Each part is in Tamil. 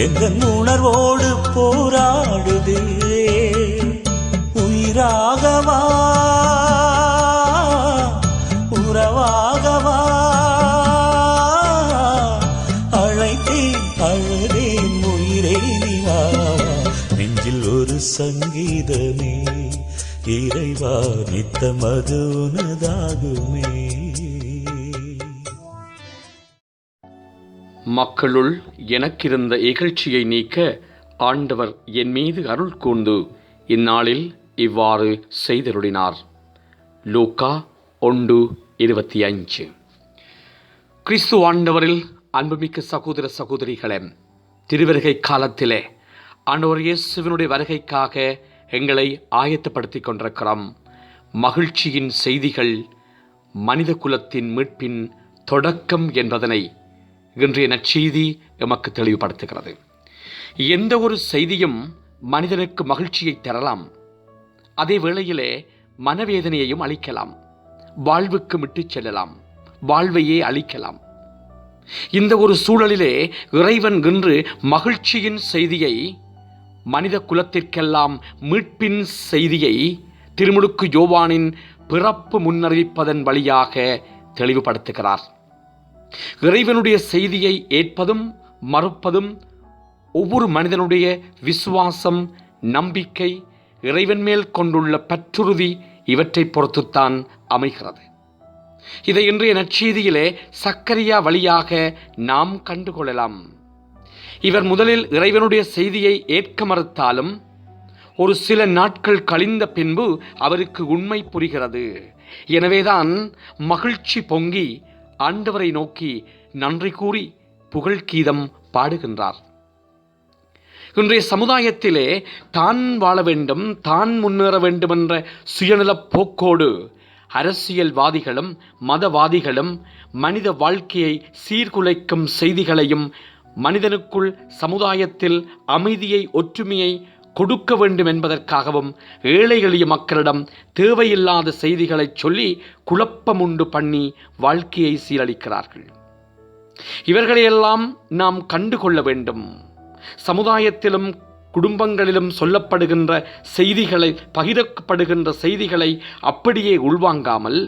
எந்த உணர்வோடு போராடுதே? உயிராகவா? உறவாகவா? அழைத்தேன் அழுதேன் உயிரே நிவாவா நெஞ்சில் ஒரு சங்கீதமே இறைவா நித்தமது உனதாகுமே. மக்களுள் எனக்கிருந்த இகழ்ச்சியை நீக்க ஆண்டவர் என் மீது அருள் கூர்ந்து இந்நாளில் இவ்வாறு செய்தருளினார். லூக்கா ஒன்று இருபத்தி அஞ்சு கிறிஸ்து ஆண்டவரில் அன்புமிக்க சகோதர சகோதரிகளே திருவருகை காலத்திலே ஆண்டவர் இயேசுவினுடைய வருகைக்காக எங்களை ஆயத்தப்படுத்திக் கொண்டிருக்கிறோம். மகிழ்ச்சியின் செய்திகள் மனித குலத்தின் மீட்பின் தொடக்கம் என்பதனை இன்றைய நற்செய்தி எமக்கு தெளிவுபடுத்துகிறது. எந்த ஒரு செய்தியும் மனிதனுக்கு மகிழ்ச்சியை தரலாம். அதே வேளையிலே மனவேதனையையும் அளிக்கலாம். வாழ்வுக்கு விட்டுச் செல்லலாம். வாழ்வையே அளிக்கலாம் இந்த ஒரு சூழலிலே இறைவன் இன்று மகிழ்ச்சியின் செய்தியை மனித குலத்திற்கெல்லாம் மீட்பின் செய்தியை திருமுழுக்கு யோவானின் பிறப்பு முன்னறிவிப்பதன் வழியாக தெளிவுபடுத்துகிறார். இறைவனுடைய செய்தியை ஏற்பதும் மறுப்பதும் ஒவ்வொரு மனிதனுடைய விசுவாசம் நம்பிக்கை இறைவன் மேல் கொண்டுள்ள பற்றுறுதி இவற்றை பொறுத்துத்தான் அமைகிறது. இதை இன்றைய நற்செய்தியிலே சக்கரியா வழியாக நாம் கண்டுகொள்ளலாம். இவர் முதலில் இறைவனுடைய செய்தியை ஏற்க மறுத்தாலும் ஒரு சில நாட்கள் கழிந்த பின்பு அவருக்கு உண்மை புரிகிறது. எனவேதான் மகிழ்ச்சி பொங்கி ஆண்டவரை நோக்கி நன்றி கூறி புகழ்கீதம் பாடுகின்றார். இன்றைய சமுதாயத்திலே தான் வாழ வேண்டும் தான் முன்னேற வேண்டும் என்ற சுயநலப் போக்கோடு அரசியல்வாதிகளும் மதவாதிகளும் மனித வாழ்க்கையை சீர்குலைக்கும் செய்திகளையும் மனிதனுக்குள் சமுதாயத்தில் அமைதியை ஒற்றுமையை கொடுக்க வேண்டும் என்பதற்காகவும் ஏழை எளிய மக்களிடம் தேவையில்லாத செய்திகளை சொல்லி குழப்பமுண்டு பண்ணி வாழ்க்கையை சீரழிக்கிறார்கள். இவர்களையெல்லாம் நாம் கண்டுகொள்ள வேண்டும். சமுதாயத்திலும் குடும்பங்களிலும் சொல்லப்படுகின்ற செய்திகளை பகிரப்படுகின்ற செய்திகளை அப்படியே உள்வாங்காமல்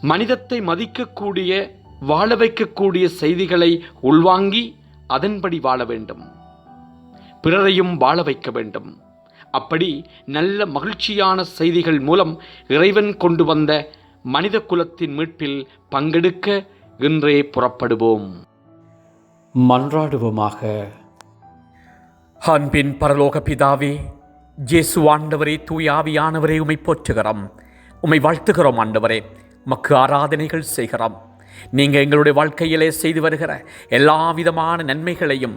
மனிதத்தை மதிக்கக்கூடிய வாழ வைக்கக்கூடிய செய்திகளை உள்வாங்கி அதன்படி வாழ வேண்டும். பிறரையும் வாழ வைக்க வேண்டும். அப்படி நல்ல மகிழ்ச்சியான செய்திகள் மூலம் இறைவன் கொண்டு வந்த மனித குலத்தின் மீட்பில் பங்கெடுக்க இன்றே புறப்படுவோம். மன்றாடுவோமாக. அன்பின் பரலோக பிதாவே ஜேசு ஆண்டவரே தூய ஆவியானவரே உமை போற்றுகிறோம். உமை வாழ்த்துகிறோம் ஆண்டவரே. மக்கு ஆராதனைகள் செய்கிறோம். நீங்கள் எங்களுடைய வாழ்க்கையிலே செய்து வருகிற எல்லா விதமான நன்மைகளையும்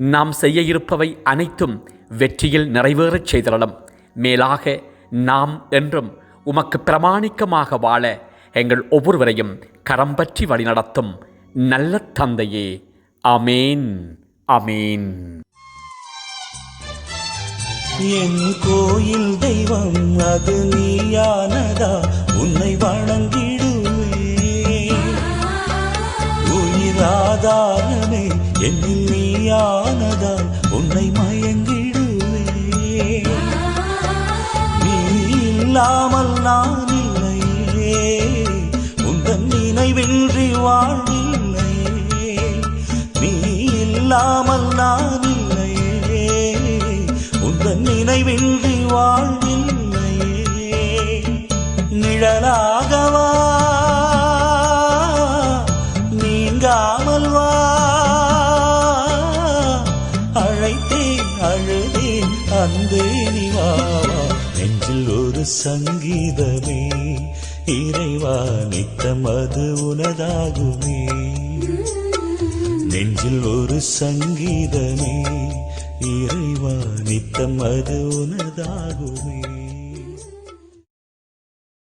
நாம் செய்ய இருப்பவை அனைத்தும் வெற்றியில் நிறைவேறச் செய்தரலாம். மேலாக நாம் என்றும் உமக்கு பிரமாணிக்கமாக வாழ எங்கள் ஒவ்வொருவரையும் கரம் பற்றி வழிநடத்தும் நல்ல தந்தையே. அமேன் அமேன் என் கோயில் தெய்வம் அது நீயானதா? உன்னை வணங்கிடுவே உயிராதாரமே என்னில் நீயானதா உன்னை மயங்கிடுவே நீ இல்லாமல் நான் இல்லையே. உந்தன் நினைவின்றி வாழ்வில்லையே. நீ இல்லாமல் நான் இல்லையே. நினைவின்றி வாழ்வில்லையே. நிழலாக அழுதேன் அன்பே நீ நெஞ்சில் ஒரு சங்கீதமே இறைவா நித்தம் அது உனதாகுமே. நெஞ்சில் ஒரு சங்கீதமே இறைவா நித்தம் அது உனதாகுமே.